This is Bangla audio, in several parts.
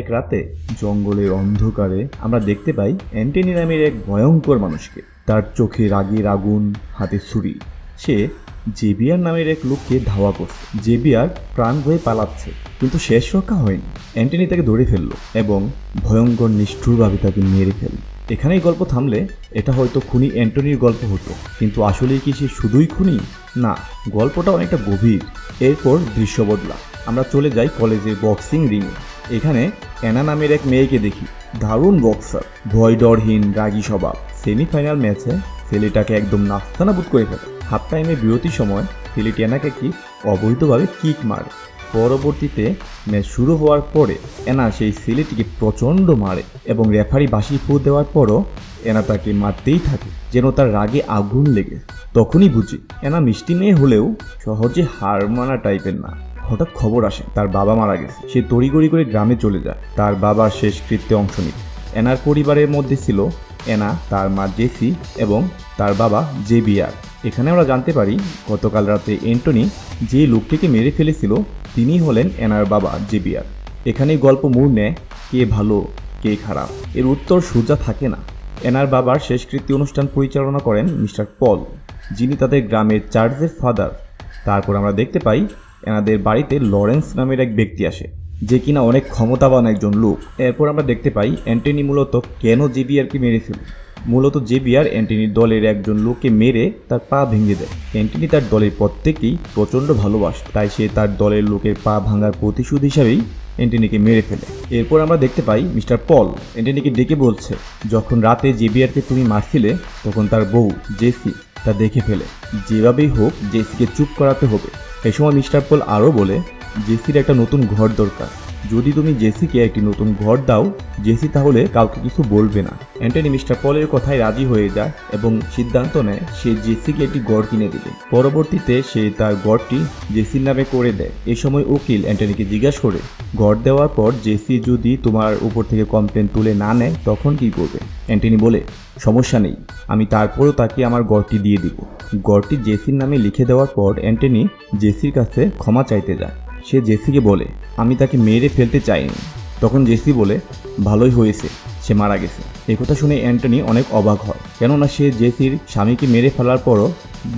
এক রাতে জঙ্গলের অন্ধকারে আমরা দেখতে পাই অ্যান্টনি নামের এক ভয়ঙ্কর মানুষকে। তার চোখে রাগের আগুন, হাতে ছুরি। সে জেবিয়ার নামের এক লোককে ধাওয়া করছে। জেবিয়ার প্রাণ ভয়ে পালাচ্ছে, কিন্তু শেষ রক্ষা হয়নি। অ্যান্টনি তাকে ধরে ফেলল এবং ভয়ঙ্কর নিষ্ঠুরভাবে তাকে মেরে ফেলল। এখানেই গল্প থামলে এটা হয়তো খুনি অ্যান্টনির গল্প হতো, কিন্তু আসলে কি সে শুধুই খুনি? না, গল্পটা অনেকটা গভীর। এরপর দৃশ্য বদলা। আমরা চলে যাই কলেজের বক্সিং রিংয়ে। এখানে অ্যানা নামের এক মেয়েকে দেখি। দারুণ বক্সার ভয় ডরহীন রাগী স্বভাব। সেমিফাইনাল ম্যাচে ছেলেটাকে একদম নাস্তানাবুদ করে ফেলে। হাফ টাইমে বিরতির সময় ছেলেটি অ্যানাকে কি অবৈধভাবে কিক মারে। পরবর্তীতে ম্যাচ শুরু হওয়ার পরে এনা সেই ছেলেটিকে প্রচণ্ড মারে এবং রেফারি বাসি ফু দেওয়ার পরও এনা তাকে মারতেই থাকে, যেন তার রাগে আগুন লেগে। তখনই বুঝি, এনা মিষ্টি মেয়ে হলেও সহজে হার মানা টাইপের না। হঠাৎ খবর আসে, তার বাবা মারা গেছে। সে তড়িগড়ি করে গ্রামে চলে যায়। তার বাবার শেষ কৃত্যে অংশ নিতে এনার পরিবারের মধ্যে ছিল এনা, তার মা জেসি এবং তার বাবা জেবিয়ার এখানে আমরা জানতে পারি, গতকাল রাতে এন্টনি যে লোকটিকে মেরে ফেলেছিল তিনি হলেন এনার বাবা জেবিয়ার এখানে গল্প মোড় নেয়, কে ভালো, কে খারাপ। এর উত্তর সোজা থাকে না। এনার বাবার শেষকৃত্য অনুষ্ঠান পরিচালনা করেন মিস্টার পল, যিনি তাদের গ্রামের চার্চের ফাদার। তারপর আমরা দেখতে পাই এনাদের বাড়িতে লরেন্স নামের এক ব্যক্তি আসে, যে কিনা অনেক ক্ষমতাবান একজন লোক। এরপর আমরা দেখতে পাই অ্যান্টনি মূলত কেন জেবিয়ারকে মেরেছিল মূলত জেবিয়ার অ্যান্টনির দলের একজন লোককে মেরে তার পা ভেঙে দেয়। অ্যান্টনি তার দলের প্রত্যেকেই প্রচণ্ড ভালোবাসত, তাই সে তার দলের লোকের পা ভাঙার প্রতিশোধ হিসাবেই অ্যান্টনিকে মেরে ফেলে। এরপর আমরা দেখতে পাই মিস্টার পল, অ্যান্টনিকে ডেকে বলছে, যখন রাতে জেবিয়ারকে তুমি মারছিলে, তখন তার বউ জেসি তা দেখে ফেলে। যেভাবেই হোক, জেসিকে চুপ করাতে হবে। এই সময় মিস্টার পল আরও বলে জেসির একটা নতুন ঘর দরকার। যদি তুমি জেসিকে একটি নতুন ঘর দাও, জেসি তাহলে কাউকে কিছু বলবে না। অ্যান্টনি মিস্টার পলের কথায় রাজি হয়ে যায় এবং সিদ্ধান্ত নেয় সে জেসিকে একটি গড় কিনে দেবে। পরবর্তীতে সে তার গড়টি জেসির নামে করে দেয়। এ সময় উকিল অ্যান্টনিকে জিজ্ঞাসা করে গড় দেওয়ার পর জেসি যদি তোমার উপর থেকে কমপ্লেন তুলে না নেয়, তখন কি করবে? অ্যান্টনি বলে, সমস্যা নেই। আমি তারপরও তাকে আমার গড়টি দিয়ে দিব। গড়টি জেসির নামে লিখে দেওয়ার পর অ্যান্টনি জেসির কাছে ক্ষমা চাইতে যায়। সে জেসিকে বলে, আমি তাকে মেরে ফেলতে চাইনি। তখন জেসি বলে, ভালোই হয়েছে, সে মারা গেছে। এই কথা শুনে অ্যান্টনি অনেক অবাক হয়, কেননা সে জেসির স্বামীকে মেরে ফেলার পরও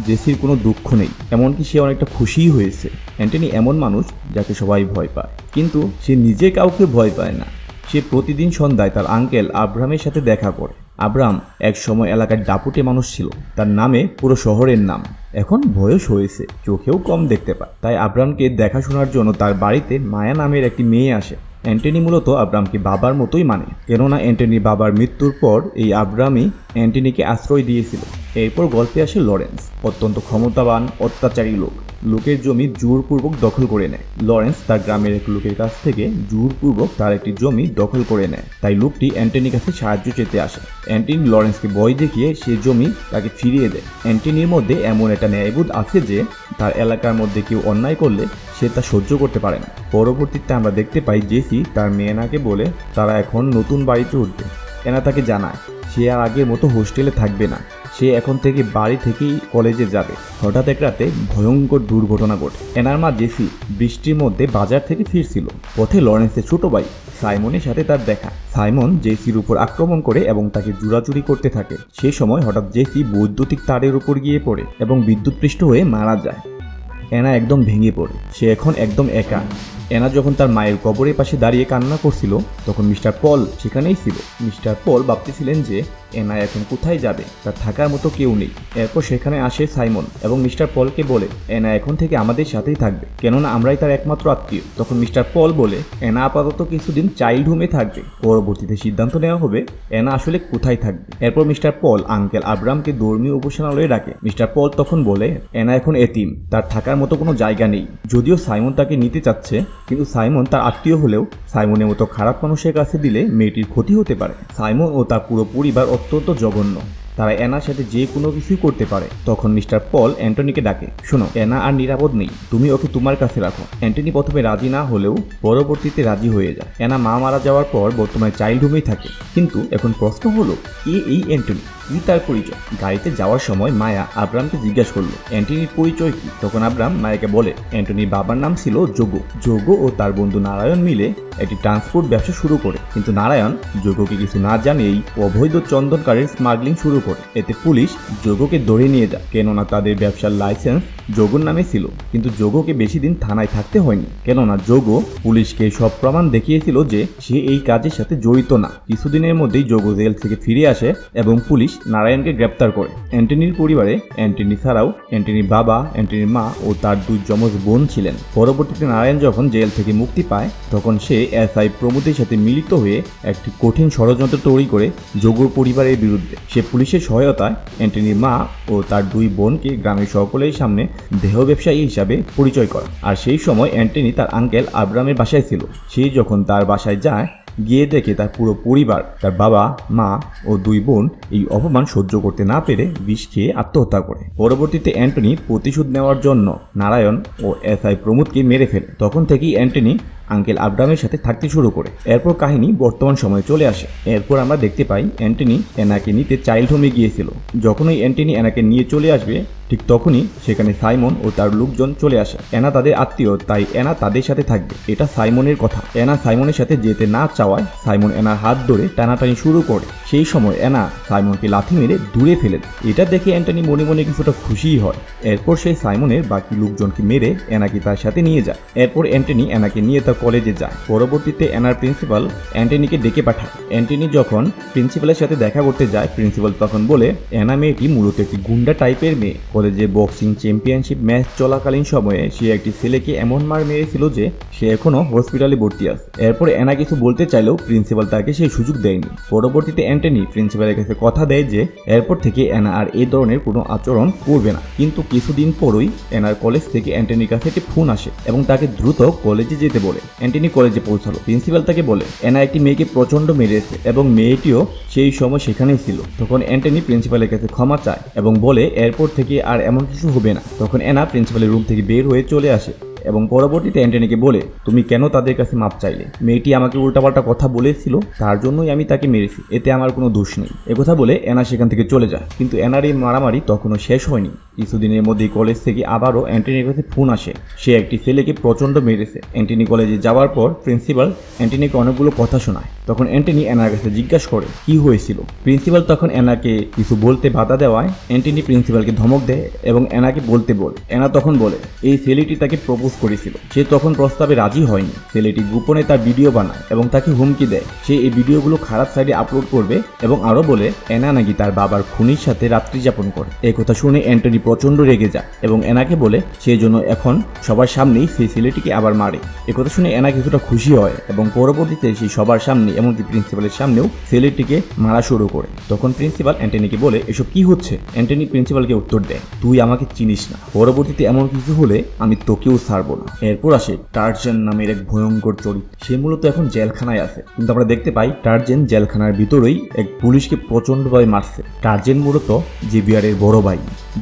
জেসির কোনো দুঃখ নেই, এমনকি সে অনেকটা খুশিই হয়েছে। অ্যান্টনি এমন মানুষ যাকে সবাই ভয় পায়, কিন্তু সে নিজে কাউকে ভয় পায় না। সে প্রতিদিন সন্ধ্যায় তার আঙ্কেল আব্রামের সাথে দেখা করে। আব্রাম এক সময় এলাকার ডাপুটে মানুষ ছিল। তার নামে পুরো শহরের নাম। এখন বয়স হয়েছে, চোখেও কম দেখতে পায়। তাই আব্রামকে দেখাশোনার জন্য তার বাড়িতে মায়া নামের একটি মেয়ে আসে। অ্যান্টনি মূলত আব্রামকে বাবার মতোই মানে কেননা অ্যান্টনির বাবার মৃত্যুর পর এই আব্রাহামই অ্যান্টনিকে আশ্রয় দিয়েছিল। এরপর গল্পে আসে লরেন্স, অত্যন্ত ক্ষমতাবান, অত্যাচারী লোক। লোকের জমি জোরপূর্বক দখল করে নেয়। লরেন্স তার গ্রামের এক লোকের কাছ থেকে জোরপূর্বক তার একটি জমি দখল করে নেয়। তাই লোকটি অ্যান্টনির কাছে সাহায্য চেতে আসে। অ্যান্টনি লরেন্সকে ভয় দেখিয়ে সে জমি তাকে ফিরিয়ে দেয়। অ্যান্টনির মধ্যে এমন একটা ন্যায়বোধ আছে যে, তার এলাকার মধ্যে কেউ অন্যায় করলে সে তা সহ্য করতে পারে না। পরবর্তীতে আমরা দেখতে পাই জেসি তার মেয়েনাকে বলে, তারা এখন নতুন বাড়িতে উঠবে এনা তাকে জানায়, সে আর আগের মতো হোস্টেলে থাকবে না। সে এখন থেকে বাড়ি থেকেই কলেজে যাবে। হঠাৎ এক রাতে ভয়ঙ্কর দুর্ঘটনা ঘটে। এনার মা জেসি বৃষ্টির মধ্যে বাজার থেকে ফিরছিল। পথে লরেন্সের ছোট ভাই সাইমনের সাথে তার দেখা। সাইমন জেসির উপর আক্রমণ করে এবং তাকে জুরাচুরি করতে থাকে। সে সময় হঠাৎ জেসি বৈদ্যুতিক তারের উপর গিয়ে পড়ে এবং বিদ্যুৎপৃষ্ট হয়ে মারা যায়। এনা একদম ভেঙে পড়ে সে এখন একদম একা। এনা যখন তার মায়ের কবরের পাশে দাঁড়িয়ে কান্না করছিল, তখন মিস্টার পল সেখানেই ছিল। মিস্টার পল ভাবতেছিলেন যে এনা এখন কোথায় যাবে? তার থাকার মতো কেউ নেই। এরপর সেখানে আসে সাইমন এবং মিস্টার পলকে বলে, এনা এখন থেকে আমাদের সাথেই থাকবে। কেননা আমরাই তার একমাত্র আত্মীয়। তখন মিস্টার পল বলে, এনা আপাতত কিছুদিন চাইল্ড হোমে থাকবে। পরবর্তীতে সিদ্ধান্ত নেওয়া হবে এনা আসলে কোথায় থাকবে। এরপর মিস্টার পল আঙ্কেল আব্রামকে ধর্মীয় উপাসনালয়ে ডাকে। মিস্টার পল তখন বলে, এনা এখন এতিম। তার থাকার মতো কোনো জায়গা নেই। যদিও সাইমন তাকে নিতে চাচ্ছে কিন্তু সাইমন তার আত্মীয় হলেও সাইমনের মতো খারাপ মানুষের কাছে দিলে মেয়েটির ক্ষতি হতে পারে। সাইমন ও তার পুরো পরিবার অত্যন্ত জঘন্য। তারা অ্যানার সাথে যে কোনো কিছুই করতে পারে। তখন মিস্টার পল অ্যান্টনিকে ডাকে, শোনো, অ্যানা আর নিরাপদ নেই, তুমি ওকে তোমার কাছে রাখো। অ্যান্টনি প্রথমে রাজি না হলেও পরবর্তীতে রাজি হয়ে যায়। অ্যানা মা মারা যাওয়ার পর বর্তমানে চাইল্ড হোমেই থাকে। কিন্তু এখন প্রশ্ন হলো, কে এই অ্যান্টনি? কি তার পরিচয়? গাড়িতে যাওয়ার সময় মায়া আব্রামকে জিজ্ঞাসা করল, অ্যান্টনির পরিচয় কি? তখন আব্রাম মায়াকে বলে, অ্যান্টনির বাবার নাম ছিল যোগো। যোগো ও তার বন্ধু নারায়ণ মিলে একটি ট্রান্সপোর্ট ব্যবসা শুরু করে। কিন্তু নারায়ণ যোগকে কিছু না জানিয়েই অবৈধ চন্দনকারের স্মাগলিং শুরু করে এতে পুলিশ যোগকে ধরে নিয়ে যায় কেননা তাদের ব্যবসার লাইসেন্স যোগর নামে ছিল, কিন্তু যোগকে বেশি দিন থানায় থাকতে হয়নি। কেননা যোগ পুলিশকে সব প্রমাণ দেখিয়েছিল যে সে এই কাজের সাথে জড়িত না। কিছুদিনের মধ্যেই যোগ জেল থেকে ফিরে আসে এবং পুলিশ নারায়ণকে গ্রেপ্তার করে। অ্যান্টনির পরিবারে অ্যান্টনি ছাড়াও অ্যান্টনির বাবা, অ্যান্টনির মা ও তার দুই যমজ বোন ছিলেন। পরবর্তীতে নারায়ণ যখন জেল থেকে মুক্তি পায়, তখন সে এসআই প্রমোদের সাথে মিলিত হয়ে একটি কঠিন ষড়যন্ত্র তৈরি করে যোগর পরিবারের বিরুদ্ধে। সে পুলিশের সহায়তায় অ্যান্টনির মা ও তার দুই বোনকে গ্রামের সকলের সামনে দেহ ব্যবসায়ী হিসাবে পরিচয় করে। আর সেই সময় অ্যান্টনি তার আঙ্কেল আব্রামের বাসায় ছিল। সে যখন তার বাসায় যায় গিয়ে দেখে তার পুরো পরিবার, তার বাবা, মা ও দুই বোন এই অপমান সহ্য করতে না পেরে বিষ খেয়ে আত্মহত্যা করে। পরবর্তীতে অ্যান্টনি প্রতিশোধ নেওয়ার জন্য নারায়ণ ও এসআই প্রমোদকে মেরে ফেলে। তখন থেকেই অ্যান্টনি আঙ্কেল আব্রামের সাথে থাকতে শুরু করে। এরপর কাহিনী বর্তমান সময়ে চলে আসে। এরপর আমরা দেখতে পাই অ্যান্টনি এনাকে নিতে চাইল্ড হোমে গিয়েছিল। যখন ওই অ্যান্টনি এনাকে নিয়ে চলে আসবে, ঠিক তখনই সেখানে সাইমন ও তার লোকজন চলে আসে। এনা তাদের আত্মীয়, তাই এনা তাদের সাথে থাকবে। এটা সাইমনের কথা। এনা সাইমনের সাথে যেতে না চাওয়ায় সাইমন এনার হাত ধরে টানাটানি শুরু করে। সেই সময় এনা সাইমনকে লাথি মেরে দূরে ফেলে। এটা দেখে অ্যান্টনি মনে মনে কিছুটা খুশিই হয়। এরপর সে সাইমনের বাকি লোকজনকে মেরে এনাকে তার সাথে নিয়ে যায়। এরপর অ্যান্টনি এনাকে নিয়ে তার কলেজে যায়। পরবর্তীতে এনার প্রিন্সিপাল অ্যান্টনিকে ডেকে পাঠায়। অ্যান্টনি যখন প্রিন্সিপালের সাথে দেখা করতে যায়, প্রিন্সিপাল তখন বলে, এনা মেয়েটি মূলত একটি গুন্ডা টাইপের মেয়ে। কলেজে বক্সিং চ্যাম্পিয়নশিপ ম্যাচ চলাকালীন সময়ে সে একটি ছেলেকে এমন মার মেরেছিল যে সে এখনও হসপিটালে ভর্তি আছে। এরপর এনা কিছু বলতে চাইলেও প্রিন্সিপাল তাকে সেই সুযোগ দেয়নি। পরবর্তীতে অ্যান্টনি প্রিন্সিপালের কাছে কথা দেয় যে, এরপর থেকে এনা আর এই ধরনের কোনো আচরণ করবে না। কিন্তু কিছুদিন পরই এনার কলেজ থেকে অ্যান্টনির কাছে একটি ফোন আসে এবং তাকে দ্রুত কলেজে যেতে বলে। অ্যান্টনি কলেজে পৌঁছালো। প্রিন্সিপাল তাকে বলে এনা একটি মেয়েকে প্রচণ্ড মেরেছে এবং মেয়েটিও সেই সময় সেখানেই ছিল। তখন অ্যান্টনি প্রিন্সিপালের কাছে ক্ষমা চায় এবং বলে, এরপর থেকে আর এমন কিছু হবে না। তখন অ্যানা প্রিন্সিপালের রুম থেকে বের হয়ে চলে আসে। এবং পরবর্তীতে অ্যান্টনিকে বলে, তুমি কেন তাদের কাছে মাপ চাইলে? মেয়েটি আমাকে উল্টাপাল্টা কথা বলেছিল, তার জন্যই আমি তাকে মেরেছি, এতে আমার কোনো দোষ নেই। একথা বলে অ্যানা সেখান থেকে চলে যায়। কিন্তু অ্যানার এই মারামারি তখনও শেষ হয়নি। কিছুদিনের মধ্যেই কলেজ থেকে আবারও অ্যান্টনির কাছে ফোন আসে। সে একটি ছেলেকে প্রচণ্ড মেরেছে। অ্যান্টনি কলেজে যাওয়ার পর প্রিন্সিপাল অ্যান্টনিকে অনেকগুলো কথা শোনায়। তখন অ্যান্টনি অ্যানার কাছে জিজ্ঞাসা করে, কি হয়েছিল? প্রিন্সিপাল তখন অ্যানাকে কিছু বলতে বাধা দেওয়ায় অ্যান্টনি প্রিন্সিপালকে ধমক দেয় এবং অ্যানাকে বলতে বলে। অ্যানা তখন বলে, এই ছেলেটি তাকে প্রপোজ করেছিল। সে তখন প্রস্তাবে রাজি হয়নি। ছেলেটি গোপনে তার ভিডিও বানায় এবং তাকে হুমকি দেয়। সে এই ভিডিওগুলো খারাপ সাইডে আপলোড করবে এবং আরও বলে, অ্যানা নাকি তার বাবার খুনির সাথে রাত্রি যাপন করে। এই কথা শুনে অ্যান্টনি প্রচণ্ড রেগে যায় এবং এনাকে বলে সেই জন্য এখন সবার সামনেই সেই ছেলেটিকে আবার মারে। একথা শুনে অ্যানা কিছুটা খুশি হয় এবং পরবর্তীতে সেই সবার সামনে, এমনকি প্রিন্সিপালের সামনেও ছেলেটিকে মারা শুরু করে। তখন প্রিন্সিপাল অ্যান্টনিকে বলে, এসব কি হচ্ছে? অ্যান্টনি প্রিন্সিপালকে উত্তর দেয়, তুই আমাকে চিনিস না। পরবর্তীতে এমন কিছু হলে আমি তোকেও ছাড়বো না। এরপর আসে টার্জেন নামের এক ভয়ঙ্কর চরিত্র। সে মূলত এখন জেলখানায় আছে। কিন্তু আমরা দেখতে পাই, টার্জেন জেলখানার ভিতরেই এক পুলিশকে প্রচণ্ডভাবে মারছে। টার্জেন মূলত জেভিয়ারের বড় ভাই।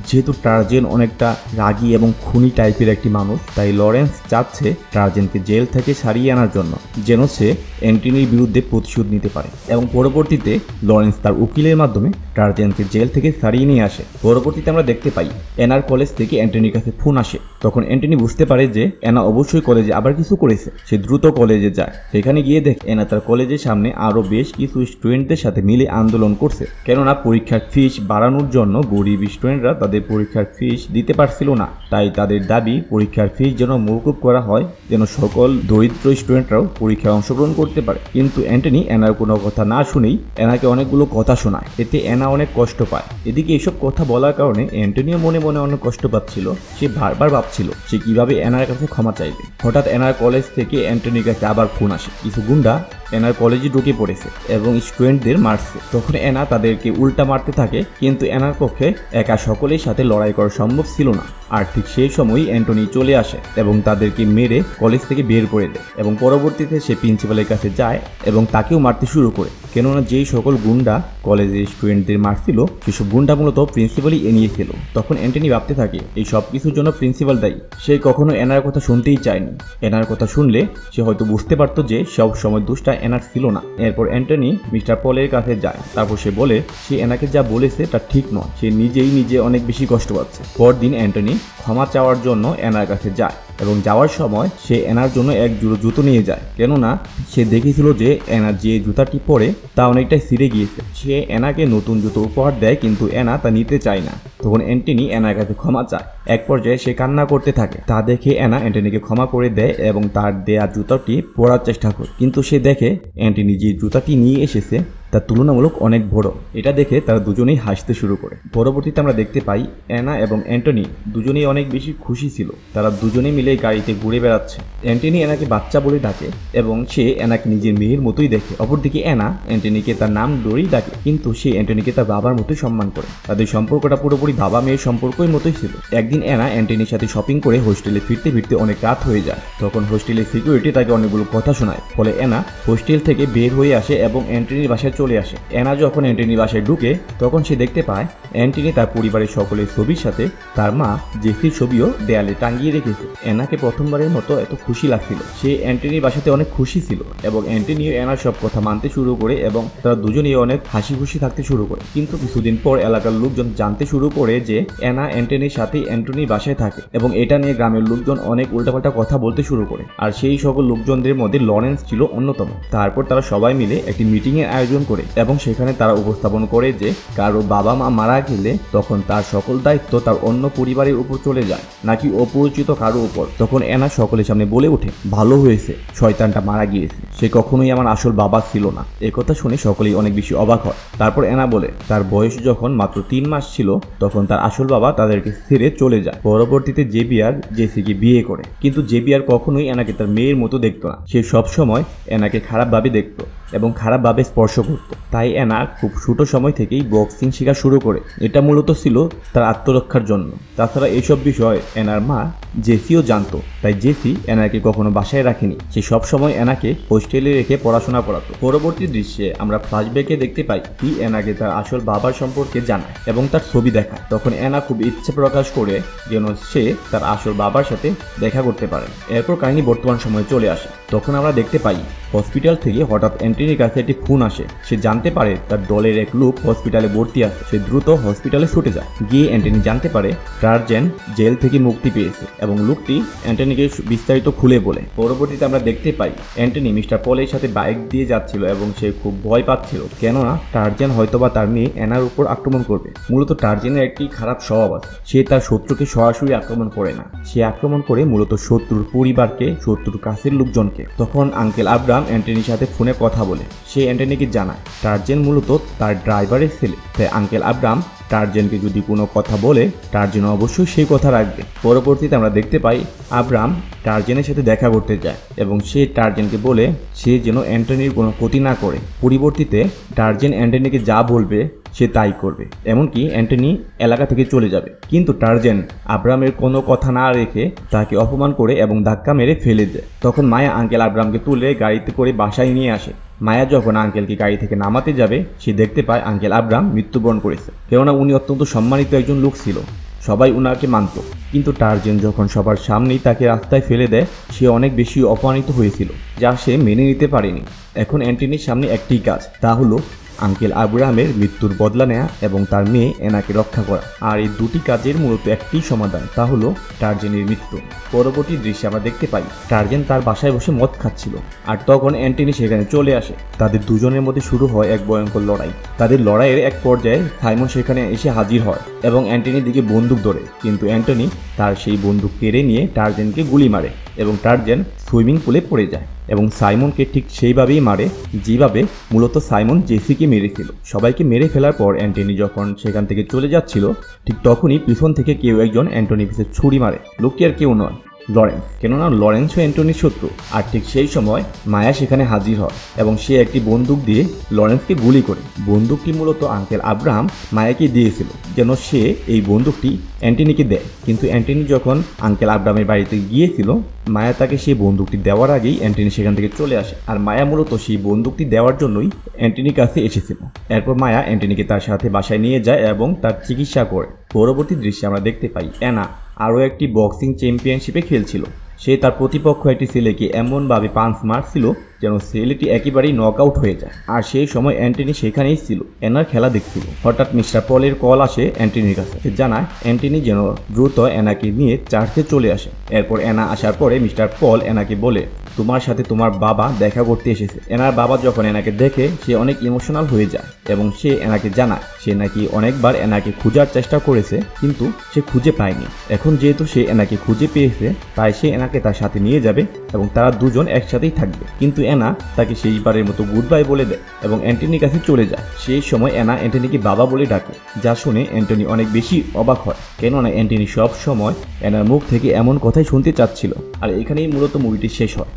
যেহেতু টার্জেন অনেকটা রাগী এবং খুনি টাইপের একটি মানুষ, তাই লরেন্স চাচ্ছে টার্জেনকে জেল থেকে সারিয়ে আনার জন্য। যেন সে অ্যান্টনির বিরুদ্ধে প্রতিশোধ নিতে পারে এবং পরবর্তীতে লরেন্স তার উকিলের মাধ্যমে টার্জেনকে জেল থেকে সারিয়ে নিয়ে আসে। পরবর্তীতে আমরা দেখতে পাই, এনার কলেজ থেকে অ্যান্টনির কাছে ফোন আসে। তখন অ্যান্টনি বুঝতে পারে যে এনা অবশ্যই কলেজে আবার কিছু করেছে। সে দ্রুত কলেজে যায়। সেখানে গিয়ে দেখে এনা তার কলেজের সামনে আরও বেশ কিছু স্টুডেন্টদের সাথে মিলে আন্দোলন করছে। কেননা পরীক্ষার ফিস বাড়ানোর জন্য গরিব স্টুডেন্টরা তাদের পরীক্ষার ফিস দিতে পারছিল না। তাই তাদের দাবি, পরীক্ষার ফিস যেন মৌকুব করা হয়, যেন সকল দরিদ্র স্টুডেন্টরাও পরীক্ষায় অংশগ্রহণ করতে পারে। কিন্তু অ্যান্টনি এনার কোনো কথা না শুনেই এনাকে অনেকগুলো কথা শোনায়। এতে এনা অনেক কষ্ট পায়। এদিকে এসব কথা বলার কারণে অ্যান্টনিও মনে মনে অনেক কষ্ট পাচ্ছিল। সে বারবার ভাবছিল সে কীভাবে এনার কাছে ক্ষমা চাইবে। হঠাৎ এনার কলেজ থেকে অ্যান্টনির কাছে আবার ফোন আসে। কিছু গুন্ডা এনার কলেজে ঢুকে পড়েছে এবং স্টুডেন্টদের মারছে। তখন অ্যানা তাদেরকে উল্টা মারতে থাকে, কিন্তু এনার পক্ষে একা সকলের সাথে লড়াই করা সম্ভব ছিল না। আর ঠিক সেই সময়ই অ্যান্টনি চলে আসে এবং তাদেরকে মেরে কলেজ থেকে বের করে দেয় এবং পরবর্তীতে সে প্রিন্সিপালের কাছে যায় এবং তাকেও মারতে শুরু করে। কেননা যেই সকল গুন্ডা কলেজের স্টুডেন্টদের মারছিল, সেসব গুন্ডা মূলত প্রিন্সিপালই এ নিয়েছিল তখন অ্যান্টনি ভাবতে থাকে, এই সব কিছুর জন্য প্রিন্সিপাল দায়ী। সে কখনো এনার কথা শুনতেই চায়নি। এনার কথা শুনলে সে হয়তো বুঝতে পারতো যে সব সময় দোষটা এনার ছিল না। এরপর অ্যান্টনি মিস্টার পলের কাছে যায়। তারপর সে বলে, সে এনাকে যা বলেছে তা ঠিক নয়। সে নিজেই নিজে অনেক বেশি কষ্ট পাচ্ছে। পরদিন অ্যান্টনি ক্ষমা চাওয়ার জন্য এনার কাছে যায়। এবং যাওয়ার সময় সে এনার জন্য এক জোড়ো জুতো নিয়ে যায়। কেননা, সে দেখেছিল যে এনার যে জুতাটি পরে, তা অনেকটাই ছিঁড়ে গিয়েছে। সে এনাকে নতুন জুতো উপহার দেয়, কিন্তু এনা তা নিতে চায় না। তখন অ্যান্টনি এনার কাছে ক্ষমা চায়। এক পর্যায়ে সে কান্না করতে থাকে। তা দেখে এনা অ্যান্টনিকে ক্ষমা করে দেয় এবং তার দেয়া জুতাটি পরার চেষ্টা করে। কিন্তু সে দেখে অ্যান্টনি যে জুতাটি নিয়ে এসেছে তার তুলনামূলক অনেক বড়। এটা দেখে তারা দুজনেই হাসতে শুরু করে। পরবর্তীতে আমরা দেখতে পাই অ্যানা এবং অ্যান্টনি দুজনেই অনেক বেশি খুশি ছিল। তারা দুজনে মিলে গাড়িতে ঘুরে বেড়াচ্ছে। অ্যান্টনি এনাকে বাচ্চা বলে ডাকে এবং সে এনাকে নিজের মেয়ের মতোই দেখে। অপরদিকে অ্যানা অ্যান্টনিকে তার নাম ধরেই ডাকে, কিন্তু সে অ্যান্টনিকে তার বাবার মতোই সম্মান করে। তাদের সম্পর্কটা পুরোপুরি বাবা মেয়ের সম্পর্কের মতোই ছিল। একদিন অ্যানা অ্যান্টনির সাথে শপিং করে হোস্টেলে ফিরতে ফিরতে অনেক রাত হয়ে যায়। তখন হোস্টেলের সিকিউরিটি তাকে অনেকগুলো কথা শোনায়, ফলে এনা হোস্টেল থেকে বের হয়ে আসে এবং অ্যান্টনির বাসায় চলে আসে। এনা যখন অ্যান্টনির বাসায় ঢুকে, তখন সে দেখতে পায় অ্যান্টনি তার পরিবারের সকলের ছবির সাথে তার মা জেসির ছবিও দেয়ালে টাঙ্গিয়ে রেখেছে। অ্যানাকে প্রথমবারের মতো এত খুশি লাগছিল। সে অ্যান্টনির বাসাতে অনেক খুশি ছিল এবং অ্যান্টনিও অ্যানার সব কথা মানতে শুরু করে এবং তারা দুজনেই অনেক হাসি খুশি থাকতে শুরু করে। কিন্তু কিছুদিন পর এলাকার লোকজন জানতে শুরু করে যে অ্যানা অ্যান্টনির সাথে অ্যান্টনির বাসায় থাকে এবং এটা নিয়ে গ্রামের লোকজন অনেক উল্টাপাল্টা কথা বলতে শুরু করে। আর সেই সকল লোকজনদের মধ্যে লরেন্স ছিল অন্যতম। তারপর তারা সবাই মিলে একটি মিটিং এর আয়োজন করে এবং সেখানে তারা উপস্থাপন করে যে কারও বাবা মা মারা গেলে তখন তার সকল দায়িত্ব তার অন্য পরিবারের উপর চলে যায়, নাকি অপরিচিত কারও উপর। তখন এনা সকলের সামনে বলে ওঠে, ভালো হয়েছে, শয়তানটা মারা গিয়েছে। সে কখনোই আমার আসল বাবা ছিল না। একথা শুনে সকলেই অনেক বেশি অবাক হয়। তারপর এনা বলে, তার বয়স যখন মাত্র তিন মাস ছিল, তখন তার আসল বাবা তাদেরকে ছেড়ে চলে যায়। পরবর্তীতে জেবিয়ার জেসিকে বিয়ে করে। কিন্তু জেবিয়ার কখনোই এনাকে তার মেয়ের মতো দেখতো না। সে সবসময় এনাকে খারাপভাবে দেখতো। এবং খারাপভাবে স্পর্শ করত। তাই এনা খুব ছোট সময় থেকেই বক্সিং শেখা শুরু করে। এটা মূলত ছিল তার আত্মরক্ষার জন্য। তাছাড়া এইসব বিষয় এনার মা জেসিও জানতো। তাই জেসি এনাকে কখনো বাসায় রাখেনি। সে সবসময় এনাকে হোস্টেলে রেখে পড়াশোনা করাতো। পরবর্তী দৃশ্যে আমরা ফ্ল্যাশব্যাকে দেখতে পাই কি এনাকে তার আসল বাবার সম্পর্কে জানায় এবং তার ছবি দেখায়। তখন এনা খুব ইচ্ছে প্রকাশ করে যেন সে তার আসল বাবার সাথে দেখা করতে পারে। এরপর কাহিনী বর্তমান সময়ে চলে আসে। তখন আমরা দেখতে পাই, হসপিটাল থেকে হঠাৎ অ্যান্টনির কাছে একটি ফোন আসে। সে জানতে পারে তার দলের এক লোক হসপিটালে ভর্তি আছে। সে দ্রুত হসপিটালে ছুটে যায়। গিয়ে অ্যান্টনি জানতে পারে টার্জেন জেল থেকে মুক্তি পেয়েছে এবং লোকটি অ্যান্টনিকে বিস্তারিত খুলে বলে। পরবর্তীতে আমরা দেখতে পাই অ্যান্টনি মিস্টার পলের সাথে বাইক দিয়ে যাচ্ছিল এবং সে খুব ভয় পাচ্ছিল। কেননা টার্জেন হয়তোবা তার মেয়ে অ্যানার উপর আক্রমণ করবে। মূলত টার্জেনের একটি খারাপ স্বভাব আছে। সে তার শত্রুকে সরাসরি আক্রমণ করে না। সে আক্রমণ করে মূলত শত্রুর পরিবারকে, শত্রুর কাছের লোকজনকে। তখন আঙ্কেল আব্রাম অ্যান্টনির সাথে ফোনে কথা বলে। সে অ্যান্টনিকে জানায় টার্জেন মূলত তার ড্রাইভারের ছেলে। তাই আঙ্কেল আব্রাম টার্জেনকে যদি কোনো কথা বলে টার্জেন অবশ্যই সেই কথা রাখবে। পরবর্তীতে আমরা দেখতে পাই আব্রাম টার্জেনের সাথে দেখা করতে যায় এবং সে টার্জেনকে বলে, সে যেন অ্যান্টনির কোনো ক্ষতি না করে। পরিবর্তীতে টার্জেন অ্যান্টনিকে যা বলবে সে তাই করবে। এমনকি অ্যান্টনি এলাকা থেকে চলে যাবে। কিন্তু টার্জেন আব্রামের কোনো কথা না রেখে তাকে অপমান করে এবং ধাক্কা মেরে ফেলে দেয়। তখন মায়া আঙ্কেল আব্রামকে তুলে গাড়িতে করে বাসায় নিয়ে আসে। মায়া যখন আঙ্কেলকে গাড়ি থেকে নামাতে যাবে, সে দেখতে পায় আঙ্কেল আব্রাম মৃত্যুবরণ করেছে। কেননা উনি অত্যন্ত সম্মানিত একজন লোক ছিল। সবাই উনাকে মানত। কিন্তু টার্জেন যখন সবার সামনেই তাকে রাস্তায় ফেলে দেয়, সে অনেক বেশি অপমানিত হয়েছিল, যা সে মেনে নিতে পারেনি। এখন অ্যান্টনির সামনে একটি কাজ, তা হলো আঙ্কেল আব্রাহামের মৃত্যুর বদলা নেয়া এবং তার মেয়ে এনাকে রক্ষা করা। আর এই দুটি কাজের মূলত একটি সমাধান, তা হলো টার্জেনের মৃত্যু। পরবর্তী দৃশ্যে আমরা দেখতে পাই, টার্জেন তার বাসায় বসে মদ খাচ্ছিল। আর তখন অ্যান্টনি সেখানে চলে আসে। তাদের দুজনের মধ্যে শুরু হয় এক ভয়ঙ্কর লড়াই। তাদের লড়াইয়ের এক পর্যায়ে সাইমন সেখানে এসে হাজির হয় এবং অ্যান্টনির দিকে বন্দুক ধরে। কিন্তু অ্যান্টনি তার সেই বন্দুক কেড়ে নিয়ে টার্জেনকে গুলি মারে। এবং টার্জেন সুইমিং পুলে পড়ে যায়। এবং সাইমনকে ঠিক সেইভাবেই মারে, যেভাবে মূলত সাইমন জেসিকে মেরেছিল। সবাইকে মেরে ফেলার পর অ্যান্টনি যখন সেখান থেকে চলে যাচ্ছিল, ঠিক তখনই পিছন থেকে কেউ একজন অ্যান্টনি পিসের ছুরি মারে। লোকটি আর কেউ নয়। লরেন্স। কেননা লরেন্স ও অ্যান্টনির শত্রু, আর ঠিক সেই সময় মায়া সেখানে হাজির হয় এবং সে একটি বন্দুক দিয়ে লরেন্সকে গুলি করে। বন্দুকটি মূলত আঙ্কেল আব্রাহাম মায়াকে দিয়েছিল, যেন সে এই বন্দুকটি অ্যান্টনিকে দেয়। কিন্তু অ্যান্টনি যখন আঙ্কেল আব্রাহামের বাড়িতে গিয়েছিল, মায়া তাকে সেই বন্দুকটি দেওয়ার আগেই অ্যান্টনি সেখান থেকে চলে আসে, আর মায়া মূলত সেই বন্দুকটি দেওয়ার জন্যই অ্যান্টনির কাছে এসেছিল। এরপর মায়া অ্যান্টনিকে তার সাথে বাসায় নিয়ে যায় এবং তার চিকিৎসা করে। পরবর্তী দৃশ্যে আমরা দেখতে পাই অ্যানা আরও একটি বক্সিং চ্যাম্পিয়নশিপে খেলছিল। সে তার প্রতিপক্ষ একটি ছেলেকে এমনভাবে পাঞ্চ মারছিল যেন ছেলেটি একেবারেই নক আউট হয়ে যায়। আর সেই সময় অ্যান্টনি সেখানেই ছিল, এনার খেলা দেখছিল। হঠাৎ মিস্টার পলের কল আসে অ্যান্টনির কাছে। সে জানায়, অ্যান্টনি যেন দ্রুত এনাকে নিয়ে চার্চে চলে আসে। এরপর এনা আসার পরে মিস্টার পল এনাকে বলে তোমার সাথে তোমার বাবা দেখা করতে এসেছে। এনার বাবা যখন এনাকে দেখে, সে অনেক ইমোশনাল হয়ে যায় এবং সে এনাকে জানায়। সে নাকি অনেকবার এনাকে খোঁজার চেষ্টা করেছে, কিন্তু সে খুঁজে পায়নি। এখন যেহেতু সে এনাকে খুঁজে পেয়েছে, তাই সে এনাকে তার সাথে নিয়ে যাবে এবং তারা দুজন একসাথেই থাকবে। কিন্তু এনা তাকে শেষবারের মতো গুড বাই বলে দেয় এবং অ্যান্টনির কাছে চলে যায়। সেই সময় এনা অ্যান্টনিকে বাবা বলে ডাকে, যা শুনে অ্যান্টনি অনেক বেশি অবাক হয়। কেননা অ্যান্টনি সব সময় এনার মুখ থেকে এমন কথাই শুনতে চাচ্ছিল। আর এখানেই মূলত মুভিটি শেষ হয়।